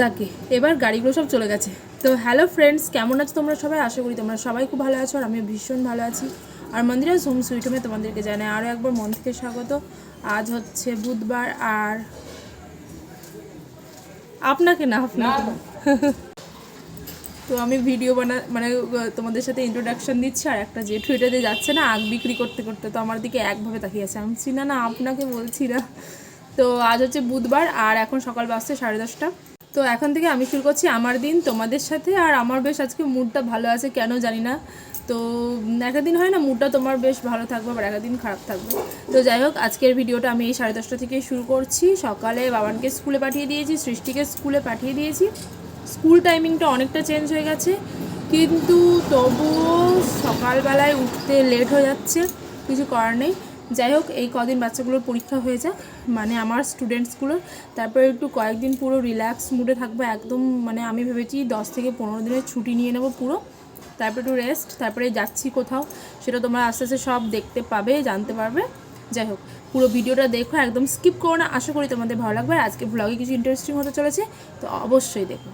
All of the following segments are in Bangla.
যাকে, এবার গাড়িগুলো সব চলে গেছে। তো হ্যালো ফ্রেন্ডস কেমন আছো তোমরা সবাই? আশা করি তোমরা সবাই খুব ভালো আছো আর আমি ভীষণ ভালো আছি। আর মন্দিরা হোম সুইট হোমে তোমাদেরকে জানাই আরও একবার মন থেকে স্বাগত। আজ হচ্ছে বুধবার আর আপনাকে না, আপনাকে তো আমি ভিডিও বানা মানে তোমাদের সাথে ইন্ট্রোডাকশন দিচ্ছি আর একটা জেঠু এটাতে যাচ্ছে না আগ বিক্রি করতে করতে। তো আমার দিকে একভাবে তাকিয়ে আছে। আমি চিনা না, আপনাকে বলছি না। তো আজ হচ্ছে বুধবার আর এখন সকাল বাজছে সাড়ে দশটা। তো এখন থেকে আমি শুরু করছি আমার দিন তোমাদের সাথে আর আমার বেশ আজকে মুডটা ভালো আছে, কেন জানি না। তো দিন হয় না মুডটা তোমার বেশ ভালো থাকবে, আবার দিন খারাপ থাকবে। তো যাই হোক, আজকের ভিডিওটা আমি এই সাড়ে দশটা থেকে শুরু করছি। সকালে বাবানকে স্কুলে পাঠিয়ে দিয়েছি, সৃষ্টিকে স্কুলে পাঠিয়ে দিয়েছি। স্কুল টাইমিংটা অনেকটা চেঞ্জ হয়ে গেছে, কিন্তু তবুও সকালবেলায় উঠতে লেট হয়ে যাচ্ছে, কিছু করার নেই। যাই হোক, এই কদিন বাচ্চাগুলোর পরীক্ষা হয়ে যাক। মানে আমার স্টুডেন্টসগুলো, তারপরে একটু কয়েকদিন পুরো রিল্যাক্স মুডে থাকব, একদম মানে আমি ভেবেছি দশ থেকে পনেরো দিনের ছুটি নিয়ে নেব পুরো। তারপরে একটু রেস্ট তারপরে যাচ্ছি কোথাও, সেটা তোমরা আস্তে আস্তে সব দেখতে পাবে, জানতে পারবে। যাই হোক, পুরো ভিডিওটা দেখো, একদম স্কিপ করো না, আশা করি তোমাদের ভালো লাগবে। আর আজকে ব্লগে কিছু ইন্টারেস্টিং হতে চলেছে, তো অবশ্যই দেখো।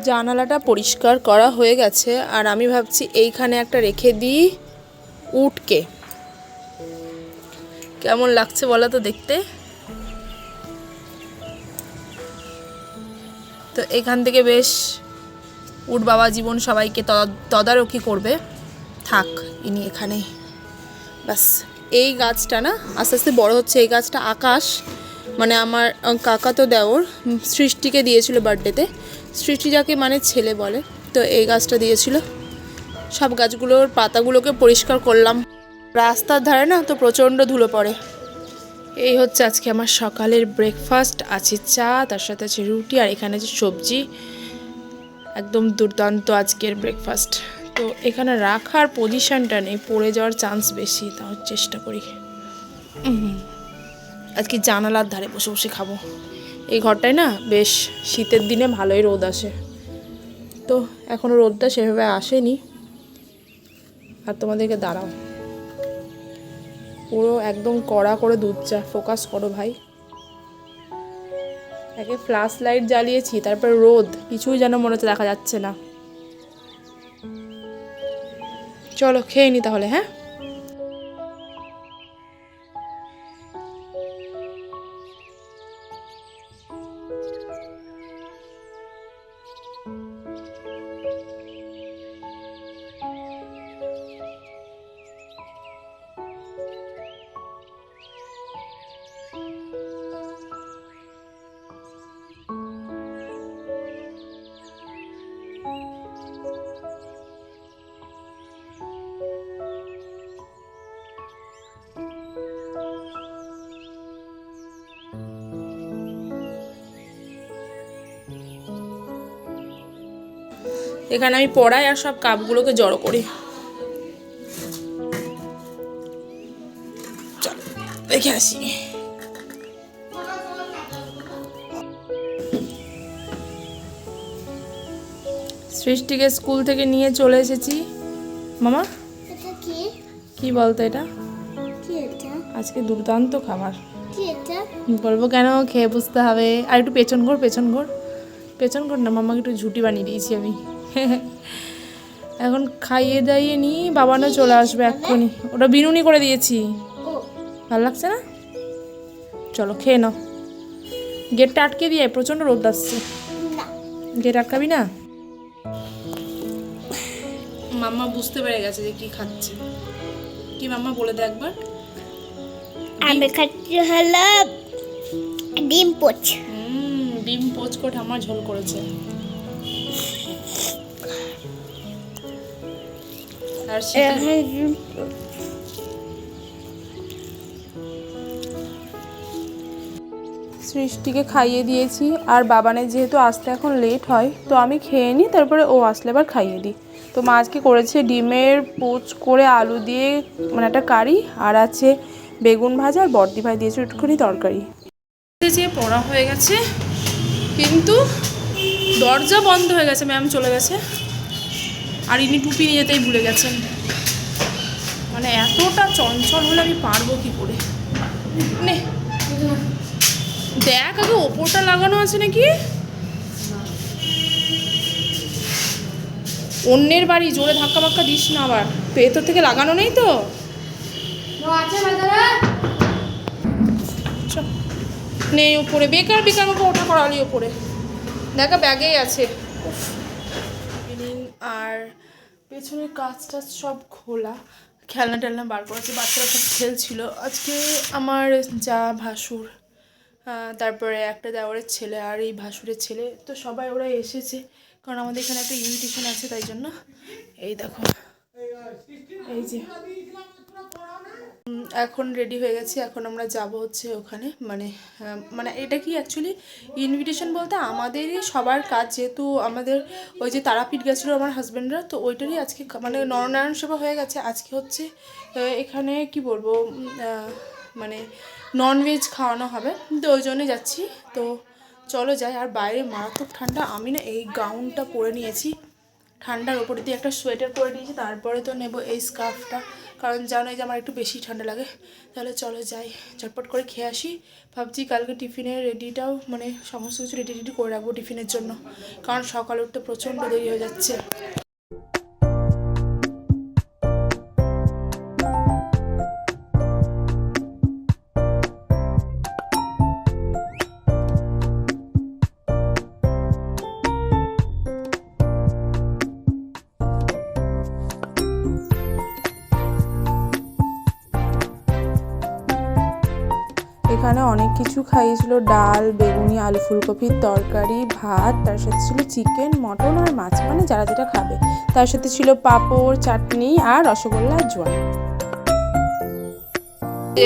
জানালাটা পরিষ্কার করা হয়ে গেছে আর আমি ভাবছি এইখানে একটা রেখে দিই উটকে। কেমন লাগছে বলো তো দেখতে? তো এখান থেকে বেশ উট বাবা জীবন সবাইকে তদা- তদারকি করবে। থাক, ইনি এখানেই। ব্যাস, এই গাছটা না, আস্তে আস্তে বড় হচ্ছে, এই গাছটা আকাশ। মানে আমার কাকা তো দেওর সৃষ্টিকে দিয়েছিল বার্থডেতে সৃষ্টি যাকে মানে ছেলে বলে। তো এই গাছটা দিয়েছিল। সব গাছগুলোর পাতাগুলোকে পরিষ্কার করলাম। রাস্তার ধারে না তো প্রচণ্ড ধুলো পড়ে। এই হচ্ছে আজকে আমার সকালের ব্রেকফাস্ট আছে চা, তার সাথে আছে রুটি আর এখানে আছে সবজি। একদম দুর্দান্ত আজকের ব্রেকফাস্ট তো এখানে রাখার পজিশনটা নেই, পড়ে যাওয়ার চান্স বেশি, তাও চেষ্টা করি। আজকে জানালার ধারে বসে বসে খাব। এই ঘরটায় না বেশ শীতের দিনে ভালোই রোদ আসে। তো এখনও রোদটা সেভাবে আসেনি। আর তোমাদেরকে দাঁড়াও। পুরো একদম কড়া করে দুধ চা ফোকাস করো ভাই। একে ফ্ল্যাশ লাইট জ্বালিয়েছি, তারপর রোদ, কিছুই যেন মনে হচ্ছে দেখা যাচ্ছে না। চলো খেয়ে নি তাহলে হ্যাঁ? এখানে আমি পড়াই আর সব কাপগুলোকে জড়ো করি। চলো দেখে আসি। সৃষ্টিকে স্কুল থেকে নিয়ে চলে এসেছি। মামা? কি? বলতো এটা? আজকে দুর্দান্ত খাবার। বলব কেন? খেয়ে বুঝতে হবে। আর একটু পেছন ঘোর পেছন ঘোর। পেছন ঘোর না মামাকে একটু ঝুটি বানিয়ে দিয়েছি আমি। এখন খাইয়ে দাইয়ে নি বাবানও চলে আসবে এক্ষুনি। ওটা বিনুনি করে দিয়েছি। ভালো লাগছে না? চলো খেয়ে নাও। গেটটা আটকে দিয়ে প্রচণ্ড রোদ আসছে। গেট আটকাবি না? মাম্মা বুঝতে পেরে গেছে যে কি খাচ্ছে। কি মাম্মা বলে দে একবার? আমি খাচ্ছি হলো ডিম পোচ। হুম ডিম পোচ করে ঠাম্মা ঝোল করেছে। আর সৃষ্টিকে খাইয়ে দিয়েছি আর বাবানের যেহেতু আসতে এখন লেট হয় তো আমি খেয়ে নিই তারপরে ও আসলে আবার খাইয়ে দিই। তো মা আজকে করেছে ডিমের পোচ করে আলু দিয়ে মানে একটা কারি আর আছে বেগুন ভাজা আর বর্দি ভাই দিয়েছে একটুখানি তরকারি। যে পড়া হয়ে গেছে কিন্তু দরজা বন্ধ হয়ে গেছে ম্যাম চলে গেছে। আর ইনি টুপি নিয়ে যেতেই ভুলে গেছেন। মানে এতটা চঞ্চল হলে আমি পারব কি করে? নে। দেখ আগে ওপরটা লাগানো আছে নাকি? অন্যের বাড়ি, জোরে ধাক্কা বাক্কা দিস না আবার। ভেতর থেকে লাগানো নেই তো। নেই ওপরে, বেকার বেকার আমাকে ওঠা করালি ওপরে। দেখা, ব্যাগেই আছে। আর পেছনের কাজ টাজ সব খোলা, খেলনা টেলনা বার করেছে বাচ্চারা সব খেলছিল। আজকে আমার যা ভাসুর তারপরে একটা দেওয়ারের ছেলে আর এই ভাসুরের ছেলে, তো সবাই ওরা এসেছে, কারণ আমাদের এখানে একটা ইনভিটেশন আছে, তাই জন্য। এই দেখো, এই যে এখন রেডি হয়ে গেছি, এখন আমরা যাব হচ্ছে ওখানে। মানে মানে এটা কি অ্যাকচুয়ালি ইনভিটেশন বলতে আমাদেরই সবার কাজ, যেহেতু আমাদের ওই যে তারাপীঠ গেছিল আমার হাজব্যান্ডরা তো ওইটারই আজকে মানে নরনারায়ণ সেবা হয়ে গেছে। আজকে হচ্ছে এখানে কি বলব মানে ননভেজ খাওয়ানো হবে। তো ওই জন্যই যাচ্ছি। তো চলো যাই, আর বাইরে মারাত্মক ঠান্ডা। আমি না এই গাউনটা পরে নিয়েছি। ঠান্ডার ওপরে দিয়ে একটা সোয়েটার পরে নিয়েছি, তারপরে তো নেব এই স্কার্ফটা কারণ জানোই যে আমার একটু বেশি ঠান্ডা লাগে, তাহলে চলো যাই। ঝটপট করে খেয়ে আসি। ভাবছি কালকে টিফিনের রেডিটাও মানে সমস্ত কিছু রেডি রেডি করে রাখব টিফিনের জন্য। কারণ সকালে উঠতে প্রচণ্ড দেরি হয়ে যাচ্ছে। এখানে অনেক কিছু খাইয়েছিল ডাল বেগুনি আলু ফুলকপির তরকারি ভাত তার সাথে ছিল চিকেন মটন আর মাছ মানে যারা যেটা খাবে। তার সাথে ছিল পাঁপড় চাটনি আর রসগোল্লা আর জল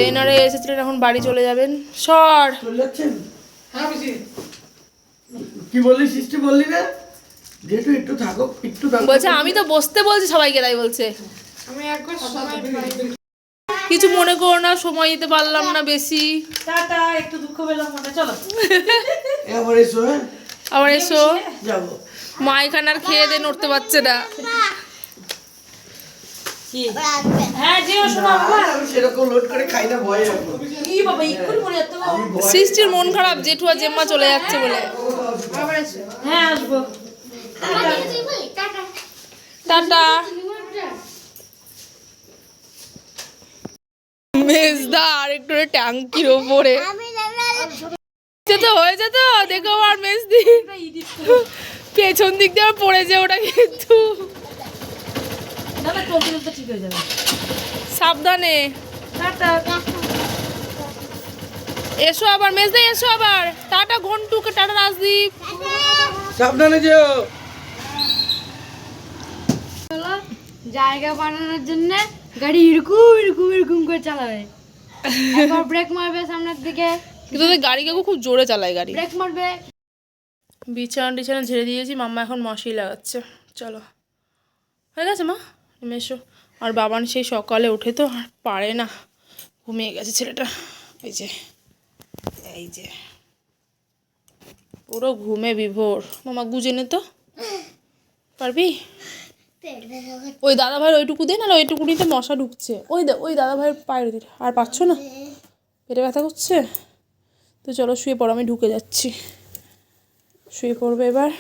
এনারা এসেছিলেন এখন বাড়ি চলে যাবেন। সর। হ্যাঁ কি বললি সৃষ্টি বললি না? যেহেতু একটু থাকো একটু থাকো বলছে আমি তো বসতে বলছি সবাইকে তাই বলছে। আমি একবার কিছু মনে করো না সময় দিতে পারলাম না বেশি। টাটা একটু দুঃখ পেলাম মনে চলো। এবার এসো হ্যাঁ? আবার এসো। যাব। মা এখানে আর খেয়ে দিয়ে নড়তে পারছে না। হ্যাঁ সৃষ্টির মন খারাপ জেঠু আর জেম্মা চলে যাচ্ছে বলে। হ্যাঁ আসব। টাটা। মেজদা আর একটু ট্যাঙ্কির ওপরে। আমি জানলাম তো হয়েছে তো দেখো আমার মেজদি পেছন দিক দিয়ে পড়েছে ওটা কিন্তু। না না চলতে চলতে ঠিক হয়ে যাবে সাবধানে। এসো আবার মেজদা এসো আবার। Tata Ghontu tata Rajdeep. সাবধানে যেও। জায়গা বানানোর জন্য গাড়ি এরকম এরকম এরকম করে চালাবে একবার ব্রেক মারবে সামনের দিকে। কিন্তু গাড়ি কাকু খুব জোরে চালায় গাড়ি। ব্রেক মারবে। বিছানা টিছানা ঝেড়ে দিয়েছি মাম্মা এখন মশাই লাগাচ্ছে। চলো। হয়ে গেছে মা? তুমি এসো। আর বাবান সেই সকালে উঠে তো আর পারে না। ঘুমিয়ে গেছে ছেলেটা। এই যে এই যে। পুরো ঘুমে বিভোর। মামা গুজে নে তো। পারবি? ওই দাদা ভাইয়ের ওইটুকু দে না ওইটুকুনিতে মশা ঢুকছে। ওই ওই দাদা ভাইয়ের পায়ের দিকে আর পাচ্ছ না? পেটে ব্যথা করছে? তো চলো শুয়ে পড়ো, আমি ঢুকে যাচ্ছি। শুয়ে পড়বে এবার।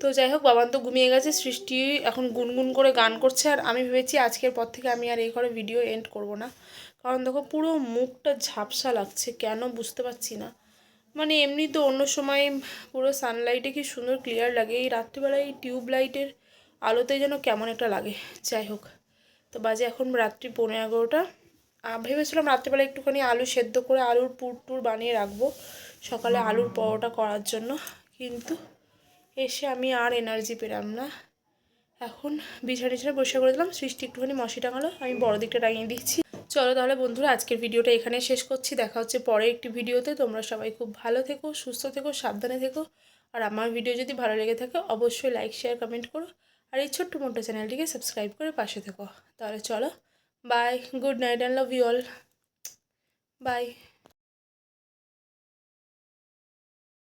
তো যাই হোক, বাবান তো ঘুমিয়ে গেছে, সৃষ্টি এখন গুনগুন করে গান করছে আর আমি ভেবেছি আজকের পর থেকে আমি আর এই ঘরে ভিডিও এন্ড করব না। কারণ দেখো, পুরো মুখটা ঝাপসা লাগছে, কেন বুঝতে পারছি না। মানে এমনি তো অন্য সময় পুরো সানলাইটে কি সুন্দর ক্লিয়ার লাগে। এই রাত্রিবেলায় এই টিউব লাইটের আলোতে যেন কেমন একটা লাগে। যাই হোক, তো বাজে এখন রাত্রি পনেরো এগারোটা। ভেবেছিলাম রাত্রিবেলা একটুখানি আলু সেদ্ধ করে আলুর পুর টুর বানিয়ে রাখব। সকালে আলুর পরোটা করার জন্য। কিন্তু এসে আমি আর এনার্জি পেলাম না। এখন বিছানা টিছানা বসে করে দিলাম। সৃষ্টি একটুখানি মশি টাঙালো। আমি বড় দিকটা টাঙিয়ে দিচ্ছি। চলো তাহলে বন্ধুরা, আজকের ভিডিওটা এখানে শেষ করছি। দেখা হচ্ছে পরে একটি ভিডিওতে। তোমরা সবাই খুব ভালো থেকো, সুস্থ থেকো, সাবধানে থেকো। আর আমার ভিডিও যদি ভালো লেগে থাকে, অবশ্যই লাইক শেয়ার কমেন্ট করো। আর এই ছোট্ট মোটো চ্যানেলটিকে সাবস্ক্রাইব করে পাশে থেকো। তাহলে চলো bye good night and love you all bye